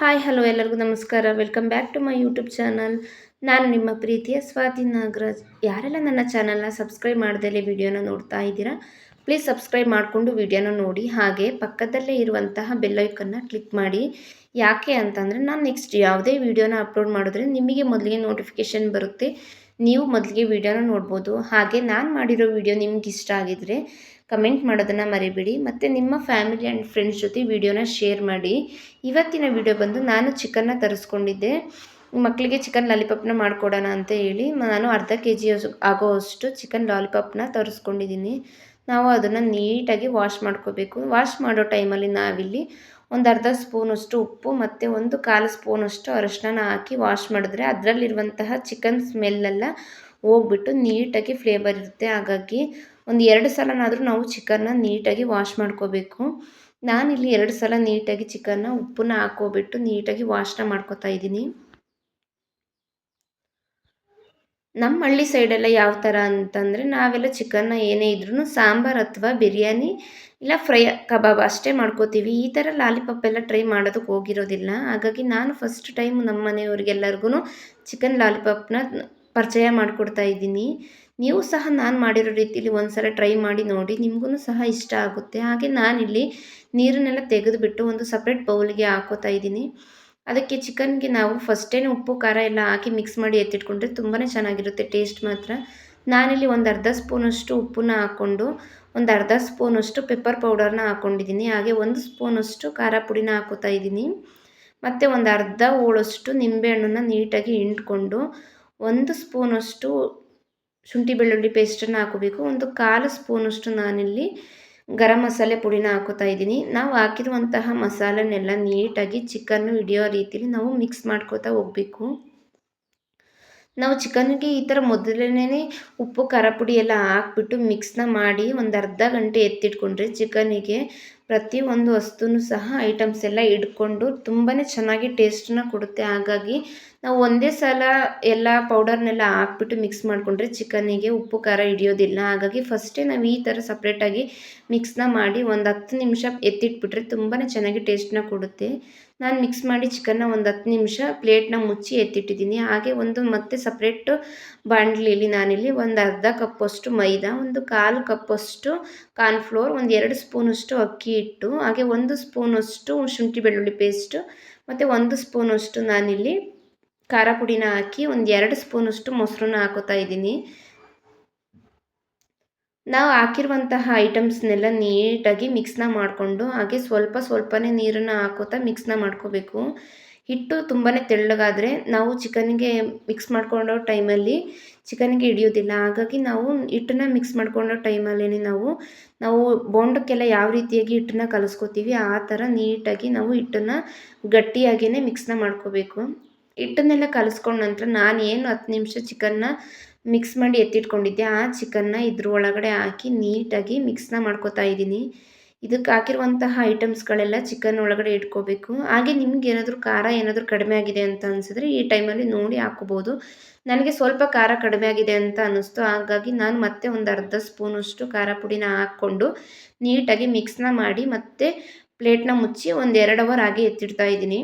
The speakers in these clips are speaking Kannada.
ಹಾಯ್, ಹಲೋ ಎಲ್ಲರಿಗೂ ನಮಸ್ಕಾರ. Welcome back to my YouTube channel ನಾನು ನಿಮ್ಮ ಪ್ರೀತಿಯ ಸ್ವಾತಿ ನಾಗರಾಜ್. ಯಾರೆಲ್ಲ ನನ್ನ ಚಾನಲ್ನ ಸಬ್ಸ್ಕ್ರೈಬ್ ಮಾಡ್ದಲೇ ವಿಡಿಯೋನ ನೋಡ್ತಾ ಇದ್ದೀರಾ ಪ್ಲೀಸ್ ಸಬ್ಸ್ಕ್ರೈಬ್ ಮಾಡಿಕೊಂಡು ವಿಡಿಯೋನ ನೋಡಿ. ಹಾಗೆ ಪಕ್ಕದಲ್ಲೇ ಇರುವಂತಹ ಬೆಲ್ಲೈಕನ್ನ ಕ್ಲಿಕ್ ಮಾಡಿ. ಯಾಕೆ ಅಂತಂದರೆ, ನಾನು ನೆಕ್ಸ್ಟ್ ಯಾವುದೇ ವಿಡಿಯೋನ ಅಪ್ಲೋಡ್ ಮಾಡಿದ್ರೆ ನಿಮಗೆ ಮೊದಲಿಗೆ ನೋಟಿಫಿಕೇಷನ್ ಬರುತ್ತೆ. ನೀವು ಮೊದಲಿಗೆ ವಿಡಿಯೋನ ನೋಡ್ಬೋದು. ಹಾಗೆ ನಾನು ಮಾಡಿರೋ ವಿಡಿಯೋ ನಿಮ್ಗೆ ಇಷ್ಟ ಆಗಿದ್ರೆ ಕಮೆಂಟ್ ಮಾಡೋದನ್ನು ಮರಿಬೇಡಿ. ಮತ್ತು ನಿಮ್ಮ ಫ್ಯಾಮಿಲಿ ಆ್ಯಂಡ್ ಫ್ರೆಂಡ್ಸ್ ಜೊತೆ ವಿಡಿಯೋನ ಶೇರ್ ಮಾಡಿ. ಇವತ್ತಿನ ವಿಡಿಯೋ ಬಂದು ನಾನು ಚಿಕನ್ನ ತರಿಸ್ಕೊಂಡಿದ್ದೆ. ಮಕ್ಕಳಿಗೆ ಚಿಕನ್ ಲಾಲಿಪಾಪ್ನ ಮಾಡಿಕೊಡೋಣ ಅಂತ ಹೇಳಿ ನಾನು ಅರ್ಧ ಕೆ ಜಿ ಆಗೋವಷ್ಟು ಚಿಕನ್ ಲಾಲಿಪಾಪ್ನ ತರಿಸ್ಕೊಂಡಿದ್ದೀನಿ. ನಾವು ಅದನ್ನು ನೀಟಾಗಿ ವಾಶ್ ಮಾಡ್ಕೋಬೇಕು. ವಾಶ್ ಮಾಡೋ ಟೈಮಲ್ಲಿ ನಾವಿಲ್ಲಿ ಒಂದು ಅರ್ಧ ಸ್ಪೂನಷ್ಟು ಉಪ್ಪು ಮತ್ತು ಒಂದು ಕಾಲು ಸ್ಪೂನಷ್ಟು ಅರಶಿನ ಹಾಕಿ ವಾಶ್ ಮಾಡಿದ್ರೆ ಅದರಲ್ಲಿರುವಂತಹ ಚಿಕನ್ ಸ್ಮೆಲ್ಲೆಲ್ಲ ಹೋಗ್ಬಿಟ್ಟು ನೀಟಾಗಿ ಫ್ಲೇವರ್ ಇರುತ್ತೆ. ಹಾಗಾಗಿ ಒಂದು ಎರಡು ಸಲನಾದರೂ ನಾವು ಚಿಕನ್ನ ನೀಟಾಗಿ ವಾಶ್ ಮಾಡ್ಕೋಬೇಕು. ನಾನಿಲ್ಲಿ ಎರಡು ಸಲ ನೀಟಾಗಿ ಚಿಕನ್ನ ಉಪ್ಪನ್ನ ಹಾಕೋಬಿಟ್ಟು ನೀಟಾಗಿ ವಾಶ್ನ ಮಾಡ್ಕೋತಾ ಇದ್ದೀನಿ. ನಮ್ಮ ಹಳ್ಳಿ ಸೈಡೆಲ್ಲ ಯಾವ ಥರ ಅಂತಂದರೆ ನಾವೆಲ್ಲ ಚಿಕನ್ನ ಏನೇ ಇದ್ರೂ ಸಾಂಬಾರು ಅಥವಾ ಬಿರಿಯಾನಿ ಇಲ್ಲ ಫ್ರೈ ಕಬಾಬ್ ಅಷ್ಟೇ ಮಾಡ್ಕೋತೀವಿ. ಈ ಥರ ಲಾಲಿಪಾಪ್ ಎಲ್ಲ ಟ್ರೈ ಮಾಡೋದಕ್ಕೆ ಹೋಗಿರೋದಿಲ್ಲ. ಹಾಗಾಗಿ ನಾನು ಫಸ್ಟ್ ಟೈಮ್ ನಮ್ಮ ಮನೆಯವ್ರಿಗೆಲ್ಲರಿಗೂ ಚಿಕನ್ ಲಾಲಿಪಾಪ್ನ ಪರಿಚಯ ಮಾಡಿಕೊಡ್ತಾ ಇದ್ದೀನಿ. ನೀವು ಸಹ ನಾನು ಮಾಡಿರೋ ರೀತಿಯಲ್ಲಿ ಒಂದು ಸಲ ಟ್ರೈ ಮಾಡಿ ನೋಡಿ. ನಿಮಗೂ ಸಹ ಇಷ್ಟ ಆಗುತ್ತೆ. ಹಾಗೆ ನಾನಿಲ್ಲಿ ನೀರನ್ನೆಲ್ಲ ತೆಗೆದುಬಿಟ್ಟು ಒಂದು ಸಪ್ರೇಟ್ ಬೌಲ್ಗೆ ಹಾಕೋತಾ ಇದ್ದೀನಿ. ಅದಕ್ಕೆ ಚಿಕನ್ಗೆ ನಾವು ಫಸ್ಟೇ ಉಪ್ಪು, ಖಾರ ಎಲ್ಲ ಹಾಕಿ ಮಿಕ್ಸ್ ಮಾಡಿ ಎತ್ತಿಟ್ಕೊಂಡ್ರೆ ತುಂಬಾ ಚೆನ್ನಾಗಿರುತ್ತೆ ಟೇಸ್ಟ್ ಮಾತ್ರ. ನಾನಿಲ್ಲಿ ಒಂದು ಅರ್ಧ ಸ್ಪೂನಷ್ಟು ಉಪ್ಪನ್ನ ಹಾಕ್ಕೊಂಡು, ಒಂದು ಅರ್ಧ ಸ್ಪೂನಷ್ಟು ಪೆಪ್ಪರ್ ಪೌಡರ್ನ ಹಾಕ್ಕೊಂಡಿದ್ದೀನಿ ಹಾಗೆ ಒಂದು ಸ್ಪೂನಷ್ಟು ಖಾರ ಪುಡಿನ ಹಾಕೋತಾ ಇದ್ದೀನಿ. ಮತ್ತು ಒಂದು ಅರ್ಧ ಹೋಳಷ್ಟು ನಿಂಬೆಹಣ್ಣನ್ನ ನೀಟಾಗಿ ಹಿಂಡ್ಕೊಂಡು, ಒಂದು ಸ್ಪೂನಷ್ಟು ಶುಂಠಿ ಬೆಳ್ಳುಳ್ಳಿ ಪೇಸ್ಟನ್ನು ಹಾಕೋಬೇಕು. ಒಂದು ಕಾಲು ಸ್ಪೂನಷ್ಟು ನಾನಿಲ್ಲಿ ಗರಂ ಮಸಾಲೆ ಪುಡಿನ ಹಾಕೋತಾ ಇದ್ದೀನಿ. ನಾವು ಹಾಕಿರುವಂತಹ ಮಸಾಲೆನೆಲ್ಲ ನೀಟಾಗಿ ಚಿಕನ್ನು ಹಿಡಿಯೋ ರೀತಿಲಿ ನಾವು ಮಿಕ್ಸ್ ಮಾಡ್ಕೋತಾ ಹೋಗಬೇಕು. ನಾವು ಚಿಕನ್ಗೆ ಈ ಥರ ಮೊದಲನೇ ಉಪ್ಪು, ಖಾರ ಪುಡಿ ಎಲ್ಲ ಹಾಕ್ಬಿಟ್ಟು ಮಿಕ್ಸ್ನ ಮಾಡಿ ಒಂದು ಅರ್ಧ ಗಂಟೆ ಎತ್ತಿಟ್ಕೊಂಡ್ರೆ ಚಿಕನಿಗೆ ಪ್ರತಿಯೊಂದು ವಸ್ತುನೂ ಸಹ ಐಟಮ್ಸ್ ಎಲ್ಲ ಇಟ್ಕೊಂಡು ತುಂಬಾ ಚೆನ್ನಾಗಿ ಟೇಸ್ಟನ್ನ ಕೊಡುತ್ತೆ. ಹಾಗಾಗಿ ನಾವು ಒಂದೇ ಸಲ ಎಲ್ಲ ಪೌಡರ್ನೆಲ್ಲ ಹಾಕ್ಬಿಟ್ಟು ಮಿಕ್ಸ್ ಮಾಡಿಕೊಂಡ್ರೆ ಚಿಕನಿಗೆ ಉಪ್ಪು, ಖಾರ ಹಿಡಿಯೋದಿಲ್ಲ. ಹಾಗಾಗಿ ಫಸ್ಟೇ ನಾವು ಈ ಥರ ಸಪ್ರೇಟಾಗಿ ಮಿಕ್ಸ್ನ ಮಾಡಿ ಒಂದು ಹತ್ತು ನಿಮಿಷ ಎತ್ತಿಟ್ಬಿಟ್ರೆ ತುಂಬಾ ಚೆನ್ನಾಗಿ ಟೇಸ್ಟನ್ನ ಕೊಡುತ್ತೆ. ನಾನು ಮಿಕ್ಸ್ ಮಾಡಿ ಚಿಕನ್ನ ಒಂದು ಹತ್ತು ನಿಮಿಷ ಪ್ಲೇಟ್ನ ಮುಚ್ಚಿ ಎತ್ತಿಟ್ಟಿದ್ದೀನಿ. ಹಾಗೆ ಒಂದು ಮತ್ತೆ ಸಪ್ರೇಟ್ ಬಾಣಲಿಯಲ್ಲಿ ನಾನಿಲ್ಲಿ ಒಂದು ಅರ್ಧ ಕಪ್ಪಷ್ಟು ಮೈದಾ, ಒಂದು ಕಾಲು ಕಪ್ಪಷ್ಟು ಕಾರ್ನ್ಫ್ಲೋರ್ ಒಂದು ಎರಡು ಸ್ಪೂನಷ್ಟು ಅಕ್ಕಿ ಹಿಟ್ಟು, ಹಾಗೆ ಒಂದು ಸ್ಪೂನಷ್ಟು ಶುಂಠಿ ಬೆಳ್ಳುಳ್ಳಿ ಪೇಸ್ಟು ಮತ್ತು ಒಂದು ಸ್ಪೂನಷ್ಟು ನಾನಿಲ್ಲಿ ಖಾರ ಪುಡಿನ ಹಾಕಿ ಒಂದು ಎರಡು ಸ್ಪೂನಷ್ಟು ಮೊಸರನ್ನ ಹಾಕೋತಾ ಇದ್ದೀನಿ. ನಾವು ಹಾಕಿರುವಂತಹ ಐಟಮ್ಸ್ನೆಲ್ಲ ನೀಟಾಗಿ ಮಿಕ್ಸ್ನ ಮಾಡಿಕೊಂಡು, ಹಾಗೆ ಸ್ವಲ್ಪ ಸ್ವಲ್ಪನೇ ನೀರನ್ನು ಹಾಕೋತಾ ಮಿಕ್ಸ್ನ ಮಾಡ್ಕೋಬೇಕು. ಹಿಟ್ಟು ತುಂಬಾ ತೆಳ್ಳಗಾದರೆ ನಾವು ಚಿಕನ್ಗೆ ಮಿಕ್ಸ್ ಮಾಡ್ಕೊಂಡೋ ಟೈಮಲ್ಲಿ ಚಿಕನ್ಗೆ ಹಿಡಿಯೋದಿಲ್ಲ ಹಾಗಾಗಿ ನಾವು ಹಿಟ್ಟನ್ನ ಮಿಕ್ಸ್ ಮಾಡ್ಕೊಂಡೋ ಟೈಮಲ್ಲೇ ನಾವು ನಾವು ಬೋಂಡಕ್ಕೆಲ್ಲ ಯಾವ ರೀತಿಯಾಗಿ ಹಿಟ್ಟನ್ನ ಕಲಿಸ್ಕೋತೀವಿ, ಆ ಥರ ನೀಟಾಗಿ ನಾವು ಹಿಟ್ಟನ್ನು ಗಟ್ಟಿಯಾಗಿಯೇ ಮಿಕ್ಸ್ನ ಮಾಡ್ಕೋಬೇಕು. ಹಿಟ್ಟನ್ನೆಲ್ಲ ಕಲಿಸ್ಕೊಂಡ ನಂತರ ನಾನು ಏನು ಹತ್ತು ನಿಮಿಷ ಚಿಕನ್ನ ಮಿಕ್ಸ್ ಮಾಡಿ ಎತ್ತಿಟ್ಕೊಂಡಿದ್ದೆ, ಆ ಚಿಕನ್ನ ಇದ್ರ ಒಳಗಡೆ ಹಾಕಿ ನೀಟಾಗಿ ಮಿಕ್ಸ್ನ ಮಾಡ್ಕೋತಾ ಇದ್ದೀನಿ. ಇದಕ್ಕೆ ಹಾಕಿರುವಂತಹ ಐಟಮ್ಸ್ಗಳೆಲ್ಲ ಚಿಕನ್ ಒಳಗಡೆ ಇಟ್ಕೋಬೇಕು. ಹಾಗೆ ನಿಮ್ಗೆ ಏನಾದರೂ ಖಾರ ಏನಾದರೂ ಕಡಿಮೆ ಆಗಿದೆ ಅಂತ ಅನಿಸಿದ್ರೆ ಈ ಟೈಮಲ್ಲಿ ನೋಡಿ ಹಾಕೋಬೋದು ನನಗೆ ಸ್ವಲ್ಪ ಖಾರ ಕಡಿಮೆ ಆಗಿದೆ ಅಂತ ಅನ್ನಿಸ್ತು, ಹಾಗಾಗಿ ನಾನು ಮತ್ತೆ ಒಂದು ಅರ್ಧ ಸ್ಪೂನಷ್ಟು ಖಾರ ಪುಡಿನ ಹಾಕ್ಕೊಂಡು ನೀಟಾಗಿ ಮಿಕ್ಸ್ನ ಮಾಡಿ ಮತ್ತೆ ಪ್ಲೇಟ್ನ ಮುಚ್ಚಿ ಒಂದು ಎರಡು ಅವರ್ ಹಾಗೆ ಎತ್ತಿಡ್ತಾ ಇದ್ದೀನಿ.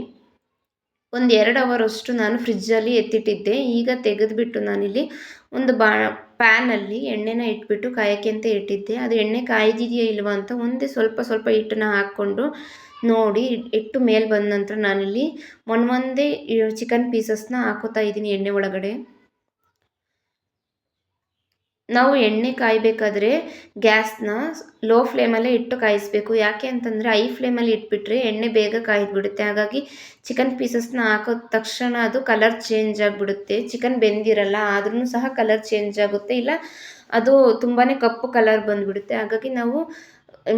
ಒಂದು ಎರಡು ಅವರಷ್ಟು ನಾನು ಫ್ರಿಜ್ಜಲ್ಲಿ ಎತ್ತಿಟ್ಟಿದ್ದೆ. ಈಗ ತೆಗೆದುಬಿಟ್ಟು ನಾನಿಲ್ಲಿ ಒಂದು ಬಾ, ಪ್ಯಾನಲ್ಲಿ ಎಣ್ಣೆನ ಇಟ್ಬಿಟ್ಟು ಕಾಯಕ್ಕೆ ಅಂತ ಇಟ್ಟಿದ್ದೆ. ಅದು ಎಣ್ಣೆ ಕಾಯ್ದಿದೆಯಾ ಇಲ್ವಾ ಅಂತ ಒಂದೇ ಸ್ವಲ್ಪ ಸ್ವಲ್ಪ ಹಿಟ್ಟನ್ನು ಹಾಕ್ಕೊಂಡು ನೋಡಿ, ಇಟ್ಟು ಮೇಲೆ ಬಂದ ನಂತರ ನಾನಿಲ್ಲಿ ಒಂದೊಂದೇ ಚಿಕನ್ ಪೀಸಸ್ನ ಹಾಕೋತಾ ಇದ್ದೀನಿ ಎಣ್ಣೆ ಒಳಗಡೆ. ನಾವು ಎಣ್ಣೆ ಕಾಯಬೇಕಾದ್ರೆ ಗ್ಯಾಸ್ನ ಲೋ ಫ್ಲೇಮಲ್ಲೇ ಇಟ್ಟು ಕಾಯಿಸಬೇಕು. ಯಾಕೆ ಅಂತಂದರೆ ಐ ಫ್ಲೇಮಲ್ಲಿ ಇಟ್ಬಿಟ್ರೆ ಎಣ್ಣೆ ಬೇಗ ಕಾಯ್ದುಬಿಡುತ್ತೆ. ಹಾಗಾಗಿ ಚಿಕನ್ ಪೀಸಸ್ನ ಹಾಕೋ ತಕ್ಷಣ ಅದು ಕಲರ್ ಚೇಂಜ್ ಆಗಿಬಿಡುತ್ತೆ. ಚಿಕನ್ ಬೆಂದಿರಲ್ಲ, ಆದ್ರೂ ಸಹ ಕಲರ್ ಚೇಂಜ್ ಆಗುತ್ತೆ. ಇಲ್ಲ, ಅದು ತುಂಬಾ ಕಪ್ಪು ಕಲರ್ ಬಂದುಬಿಡುತ್ತೆ. ಹಾಗಾಗಿ ನಾವು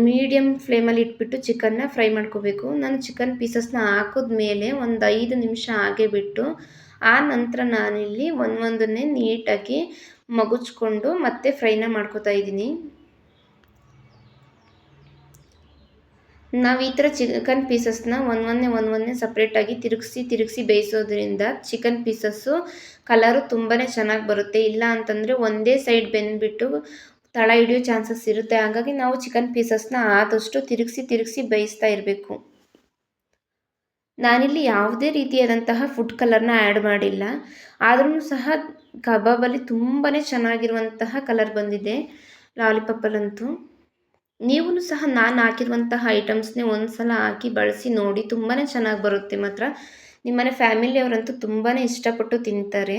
ಮೀಡಿಯಮ್ ಫ್ಲೇಮಲ್ಲಿ ಇಟ್ಬಿಟ್ಟು ಚಿಕನ್ನ ಫ್ರೈ ಮಾಡ್ಕೋಬೇಕು. ನಾನು ಚಿಕನ್ ಪೀಸಸ್ನ ಹಾಕಿದ್ಮೇಲೆ ಒಂದು ಐದು ನಿಮಿಷ ಹಾಗೆ ಬಿಟ್ಟು, ಆ ನಂತರ ನಾನಿಲ್ಲಿ ಒಂದೊಂದನ್ನೇ ನೀಟಾಗಿ ಮಗುಚ್ಕೊಂಡು ಮತ್ತೆ ಫ್ರೈನ ಮಾಡ್ಕೋತಾ ಇದ್ದೀನಿ. ನಾವು ಈ ಥರ ಚಿಕನ್ ಪೀಸಸ್ನ ಒಂದೊಂದೇ ಒಂದೊಂದೇ ಸಪ್ರೇಟಾಗಿ ತಿರುಗಿಸಿ ತಿರುಗಿಸಿ ಬೇಯಿಸೋದ್ರಿಂದ ಚಿಕನ್ ಪೀಸಸ್ಸು ಕಲರು ತುಂಬಾ ಚೆನ್ನಾಗಿ ಬರುತ್ತೆ. ಇಲ್ಲ ಅಂತಂದರೆ ಒಂದೇ ಸೈಡ್ ಬೆಂದ್ಬಿಟ್ಟು ತಳ ಹಿಡಿಯೋ ಚಾನ್ಸಸ್ ಇರುತ್ತೆ. ಹಾಗಾಗಿ ನಾವು ಚಿಕನ್ ಪೀಸಸ್ನ ಆದಷ್ಟು ತಿರುಗಿಸಿ ತಿರುಗಿಸಿ ಬೇಯಿಸ್ತಾ ಇರಬೇಕು. ನಾನಿಲ್ಲಿ ಯಾವುದೇ ರೀತಿಯಾದಂತಹ ಫುಡ್ ಕಲರ್ನ ಆ್ಯಡ್ ಮಾಡಿಲ್ಲ. ಆದ್ರೂ ಸಹ ಕಬಾಬಲ್ಲಿ ತುಂಬಾ ಚೆನ್ನಾಗಿರುವಂತಹ ಕಲರ್ ಬಂದಿದೆ ಲಾಲಿಪಾಪಲ್ಲಂತೂ ನೀವು ಸಹ ನಾನು ಹಾಕಿರುವಂತಹ ಐಟಮ್ಸ್ನೇ ಒಂದು ಸಲ ಹಾಕಿ ಬಳಸಿ ನೋಡಿ ತುಂಬಾ ಚೆನ್ನಾಗಿ ಬರುತ್ತೆ ಮಾತ್ರ. ನಿಮ್ಮನೆ ಫ್ಯಾಮಿಲಿಯವರಂತೂ ತುಂಬಾ ಇಷ್ಟಪಟ್ಟು ತಿಂತಾರೆ.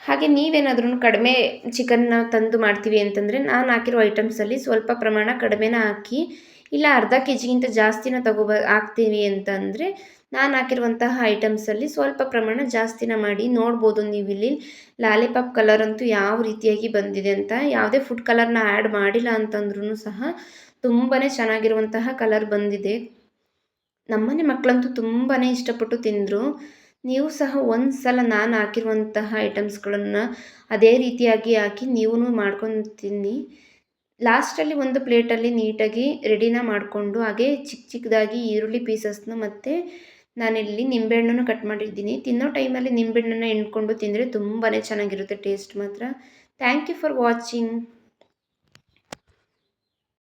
ಹಾಗೆ ನೀವೇನಾದ್ರೂ ಕಡಿಮೆ ಚಿಕನ್ನ ತಂದು ಮಾಡ್ತೀವಿ ಅಂತಂದರೆ ನಾನು ಹಾಕಿರೋ ಐಟಮ್ಸಲ್ಲಿ ಸ್ವಲ್ಪ ಪ್ರಮಾಣ ಕಡಿಮೆನ ಹಾಕಿ ಇಲ್ಲ ಅರ್ಧ ಕೆ ಜಿಗಿಂತ ಜಾಸ್ತಿನ ತಗೋಬ, ಹಾಕ್ತೀವಿ ಅಂತಂದರೆ ನಾನು ಹಾಕಿರುವಂತಹ ಐಟಮ್ಸಲ್ಲಿ ಸ್ವಲ್ಪ ಪ್ರಮಾಣ ಜಾಸ್ತಿನ ಮಾಡಿ ನೋಡ್ಬೋದು ನೀವು ಇಲ್ಲಿ. ಲಾಲಿಪಾಪ್ ಕಲರ್ ಅಂತೂ ಯಾವ ರೀತಿಯಾಗಿ ಬಂದಿದೆ ಅಂತ. ಯಾವುದೇ ಫುಡ್ ಕಲರ್ನ ಆ್ಯಡ್ ಮಾಡಿಲ್ಲ ಅಂತಂದ್ರೂ ಸಹ ತುಂಬಾ ಚೆನ್ನಾಗಿರುವಂತಹ ಕಲರ್ ಬಂದಿದೆ. ನಮ್ಮನೆ ಮಕ್ಕಳಂತೂ ತುಂಬಾ ಇಷ್ಟಪಟ್ಟು ತಿಂದರು. ನೀವು ಸಹ ಒಂದು ಸಲ ನಾನು ಹಾಕಿರುವಂತಹ ಐಟಮ್ಸ್ಗಳನ್ನು ಅದೇ ರೀತಿಯಾಗಿ ಹಾಕಿ ನೀವೂ ಮಾಡ್ಕೊಂಡು ತಿನ್ನಿ. ಲಾಸ್ಟಲ್ಲಿ ಒಂದು ಪ್ಲೇಟಲ್ಲಿ ನೀಟಾಗಿ ರೆಡಿನ ಮಾಡಿಕೊಂಡು ಹಾಗೆ ಚಿಕ್ಕ ಚಿಕ್ಕದಾಗಿ ಈರುಳ್ಳಿ ಪೀಸಸ್ನ ಮತ್ತು ನಾನಿಲ್ಲಿ ನಿಂಬೆಹಣ್ಣನ್ನು ಕಟ್ ಮಾಡಿದ್ದೀನಿ. ತಿನ್ನೋ ಟೈಮಲ್ಲಿ ನಿಂಬೆಹಣ್ಣನ್ನು ಹಿಂಡ್ಕೊಂಡು ತಿಂದರೆ ತುಂಬಾ ಚೆನ್ನಾಗಿರುತ್ತೆ ಟೇಸ್ಟ್ ಮಾತ್ರ. Thank you for watching.